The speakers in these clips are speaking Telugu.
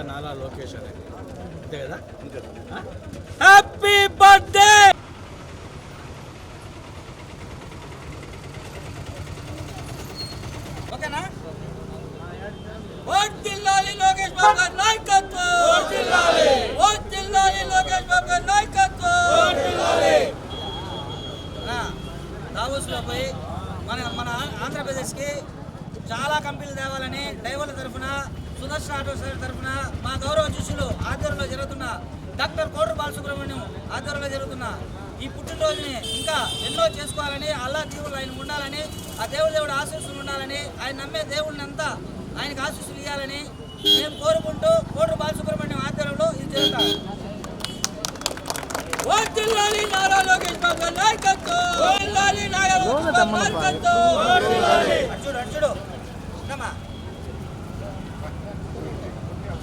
ఇంకా నాలా లోకేష్ అని. అంతే కదా? హ్యాపీ బర్త్డే ఓకేనా? ఓట్ జిల్లాలి లోకేష్ బాబు గారి నాయకత్వం! లోకేష్ బాబు గారి నాయకత్వం! ఓట్ జిల్లాలి దావోస్లో పోయి మన మన ఆంధ్రప్రదేశ్కి చాలా కంపెనీలు తేవాలని డ్రైవర్ల తరఫున సుదర్శన ఆటో తరఫున మా గౌరవ శిష్యులు ఆధ్వర్యంలో జరుగుతున్న డాక్టర్ కోటర్ బాలసుబ్రహ్మణ్యం ఆధ్వర్యంలో జరుగుతున్న ఈ పుట్టినరోజుని ఇంకా ఎన్నో చేసుకోవాలని అల్లా దేవుడు ఆయన ఉండాలని ఆ దేవుడు దేవుడు ఆశీస్సులు ఉండాలని ఆయన నమ్మే దేవుడిని అంతా ఆయనకు ఆశీస్సులు ఇవ్వాలని మేము కోరుకుంటూ కోటర్ బాలసుబ్రహ్మణ్యం ఆధ్వర్యంలో ఇది జరుగుతాం. వర్ధిల్లాలి నారా లోకేష్ బాబు గారి నాయకత్వం. వర్ధిల్లాలి నారా లోకేష్ బాబు నాయకత్వం. అర్జుడు అర్జుడు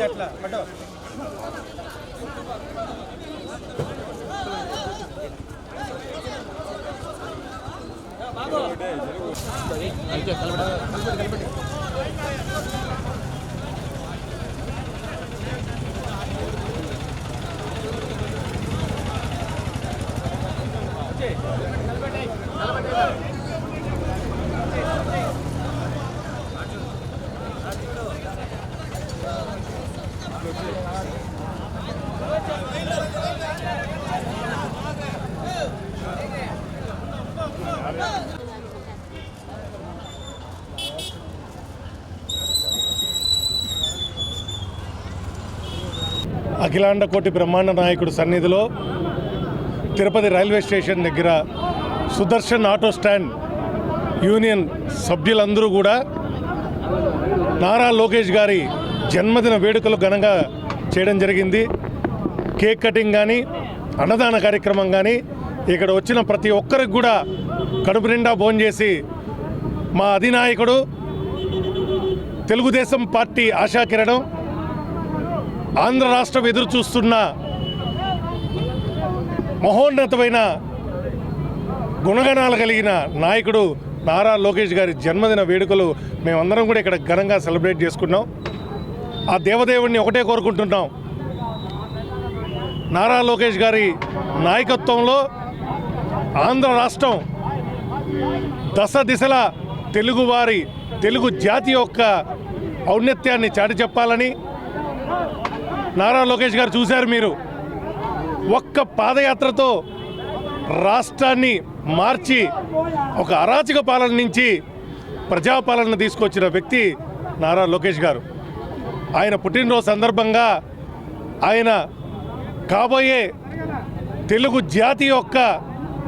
నీకే. లైట్గా పో, లైట్గా. దీంట్లో పెడితే అఖిలాండ కోటి బ్రహ్మాండ నాయకుడు సన్నిధిలో తిరుపతి రైల్వే స్టేషన్ దగ్గర సుదర్శన్ ఆటో స్టాండ్ యూనియన్ సభ్యులందరూ కూడా నారా లోకేష్ గారి జన్మదిన వేడుకలు ఘనంగా చేయడం జరిగింది. కేక్ కటింగ్ కానీ అన్నదాన కార్యక్రమం కానీ ఇక్కడ వచ్చిన ప్రతి ఒక్కరికి కూడా కడుపు నిండా భోంచేసి మా అధినాయకుడు తెలుగుదేశం పార్టీ ఆశాకిరణం ఆంధ్ర రాష్ట్రం ఎదురు చూస్తున్న మహోన్నతమైన గుణగణాలు కలిగిన నాయకుడు నారా లోకేష్ గారి జన్మదిన వేడుకలు మేమందరం కూడా ఇక్కడ ఘనంగా సెలబ్రేట్ చేసుకున్నాం. ఆ దేవదేవుడిని ఒకటే కోరుకుంటున్నాం. నారా లోకేష్ గారి నాయకత్వంలో ఆంధ్ర రాష్ట్రం దశ దిశల తెలుగువారి తెలుగు జాతి యొక్క ఔన్నత్యాన్ని చాటి చెప్పాలని నారా లోకేష్ గారు చూశారు మీరు. ఒక్క పాదయాత్రతో రాష్ట్రాన్ని మార్చి ఒక అరాచక పాలన నుంచి ప్రజాపాలన తీసుకొచ్చిన వ్యక్తి నారా లోకేష్ గారు. ఆయన పుట్టినరోజు సందర్భంగా ఆయన కాబోయే తెలుగు జాతి యొక్క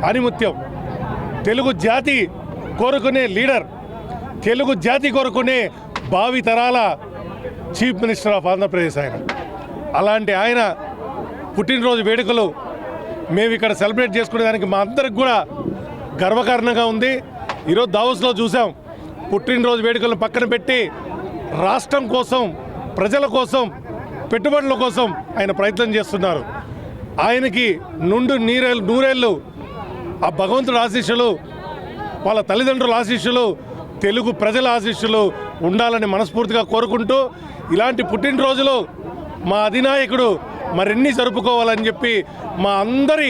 అనిముత్యం తెలుగు జాతి కోరుకునే లీడర్ తెలుగు జాతి కోరుకునే భావి తరాల చీఫ్ మినిస్టర్ ఆఫ్ ఆంధ్రప్రదేశ్ ఆయన. అలాంటి ఆయన పుట్టినరోజు వేడుకలు మేము ఇక్కడ సెలబ్రేట్ చేసుకునేదానికి మా అందరికి కూడా గర్వకారణంగా ఉంది. ఈరోజు దావోస్లో చూసాం. పుట్టినరోజు వేడుకలను పక్కన పెట్టి రాష్ట్రం కోసం ప్రజల కోసం పెట్టుబడుల కోసం ఆయన ప్రయత్నం చేస్తున్నారు. ఆయనకి నుండు నీరేళ్ళు నూరేళ్ళు ఆ భగవంతుడు ఆశీస్సులు వాళ్ళ తల్లిదండ్రుల ఆశీస్సులు తెలుగు ప్రజల ఆశీస్సులు ఉండాలని మనస్ఫూర్తిగా కోరుకుంటూ ఇలాంటి పుట్టినరోజులు మా అధినాయకుడు మరిన్ని జరుపుకోవాలని చెప్పి మా అందరి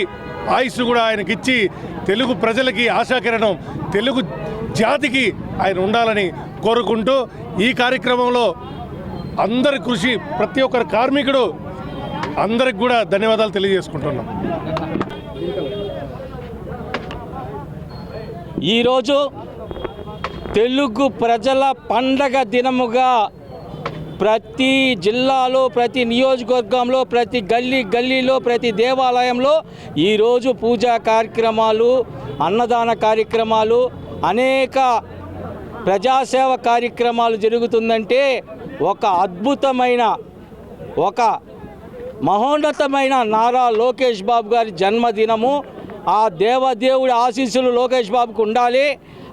ఆయుష్ కూడా ఆయనకిచ్చి తెలుగు ప్రజలకి ఆశాకిరణం తెలుగు జాతికి ఆయన ఉండాలని కోరుకుంటూ ఈ కార్యక్రమంలో అందరి కృషి ప్రతి ఒక్కరి కార్మికుడు అందరికి కూడా ధన్యవాదాలు తెలియజేసుకుంటున్నాం. ఈరోజు తెలుగు ప్రజల పండగ దినముగా ప్రతి జిల్లాలో ప్రతి నియోజకవర్గంలో ప్రతి గల్లీ గల్లీలో ప్రతి దేవాలయంలో ఈరోజు పూజా కార్యక్రమాలు అన్నదాన కార్యక్రమాలు అనేక ప్రజాసేవ కార్యక్రమాలు జరుగుతుందంటే ఒక అద్భుతమైన ఒక మహోన్నతమైన నారా లోకేష్ బాబు గారి జన్మదినము. ఆ దేవదేవుడి ఆశీస్సులు లోకేష్ బాబుకు ఉండాలి.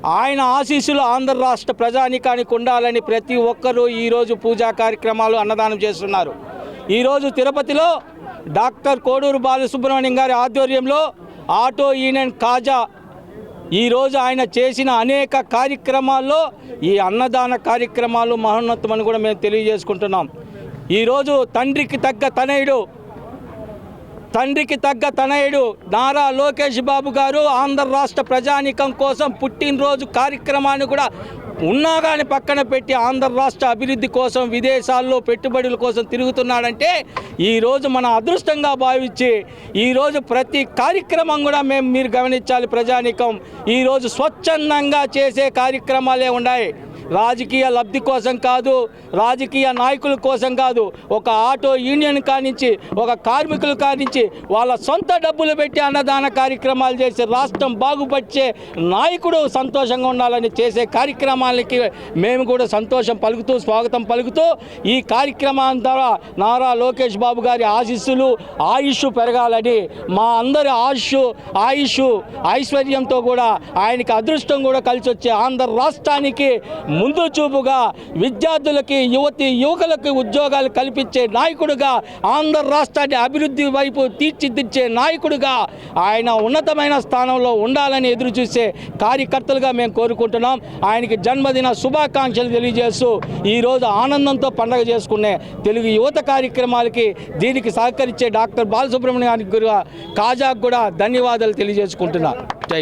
ఆయన ఆశీస్సులు ఆంధ్ర రాష్ట్ర ప్రజానికానికి ఉండాలని ప్రతి ఒక్కరూ ఈరోజు పూజా కార్యక్రమాలు అన్నదానం చేస్తున్నారు. ఈరోజు తిరుపతిలో డాక్టర్ కోడూరు బాలసుబ్రహ్మణ్యం గారి ఆధ్వర్యంలో ఆటో యూనియన్ కాజా ఈరోజు ఆయన చేసిన అనేక కార్యక్రమాల్లో ఈ అన్నదాన కార్యక్రమాలు మహోన్నతమని కూడా మేము తెలియజేసుకుంటున్నాం. ఈరోజు తండ్రికి తగ్గ తనయుడు తండ్రికి తగ్గ తనయుడు నారా లోకేష్ బాబు గారు ఆంధ్ర రాష్ట్ర ప్రజానీకం కోసం పుట్టినరోజు కార్యక్రమాన్ని కూడా ఉన్నా కానీ పక్కన పెట్టి ఆంధ్ర రాష్ట్ర అభివృద్ధి కోసం విదేశాల్లో పెట్టుబడుల కోసం తిరుగుతున్నాడంటే ఈరోజు మన అదృష్టంగా భావించి ఈరోజు ప్రతి కార్యక్రమం కూడా మేము మీరు గమనించాలి ప్రజానీకం. ఈరోజు స్వచ్ఛందంగా చేసే కార్యక్రమాలే ఉన్నాయి. రాజకీయ లబ్ధి కోసం కాదు రాజకీయ నాయకుల కోసం కాదు ఒక ఆటో యూనియన్ కానించి ఒక కార్మికులు కానించి వాళ్ళ సొంత డబ్బులు పెట్టి అన్నదాన కార్యక్రమాలు చేసి రాష్ట్రం బాగుపరిచే నాయకుడు సంతోషంగా ఉండాలని చేసే కార్యక్రమాలకి మేము కూడా సంతోషం పలుకుతూ స్వాగతం పలుకుతూ ఈ కార్యక్రమం ద్వారా నారా లోకేష్ బాబు గారి ఆశీస్సులు ఆయుష్ పెరగాలని మా అందరి ఆయుష్ ఆయుష్ ఐశ్వర్యంతో కూడా ఆయనకి అదృష్టం కూడా కలిసి వచ్చే ఆంధ్ర రాష్ట్రానికి ముందు చూపుగా విద్యార్థులకి యువతి యువకులకు ఉద్యోగాలు కల్పించే నాయకుడుగా ఆంధ్ర రాష్ట్రాన్ని అభివృద్ధి వైపు తీర్చిదిద్దే నాయకుడుగా ఆయన ఉన్నతమైన స్థానంలో ఉండాలని ఎదురు చూసే కార్యకర్తలుగా మేము కోరుకుంటున్నాం. ఆయనకి జన్మదిన శుభాకాంక్షలు తెలియజేస్తూ ఈరోజు ఆనందంతో పండగ చేసుకునే తెలుగు యువత కార్యక్రమాలకి దీనికి సహకరించే డాక్టర్ బాలసుబ్రహ్మణ్యానికి కూడా కాజాకు కూడా ధన్యవాదాలు తెలియజేసుకుంటున్నా. జై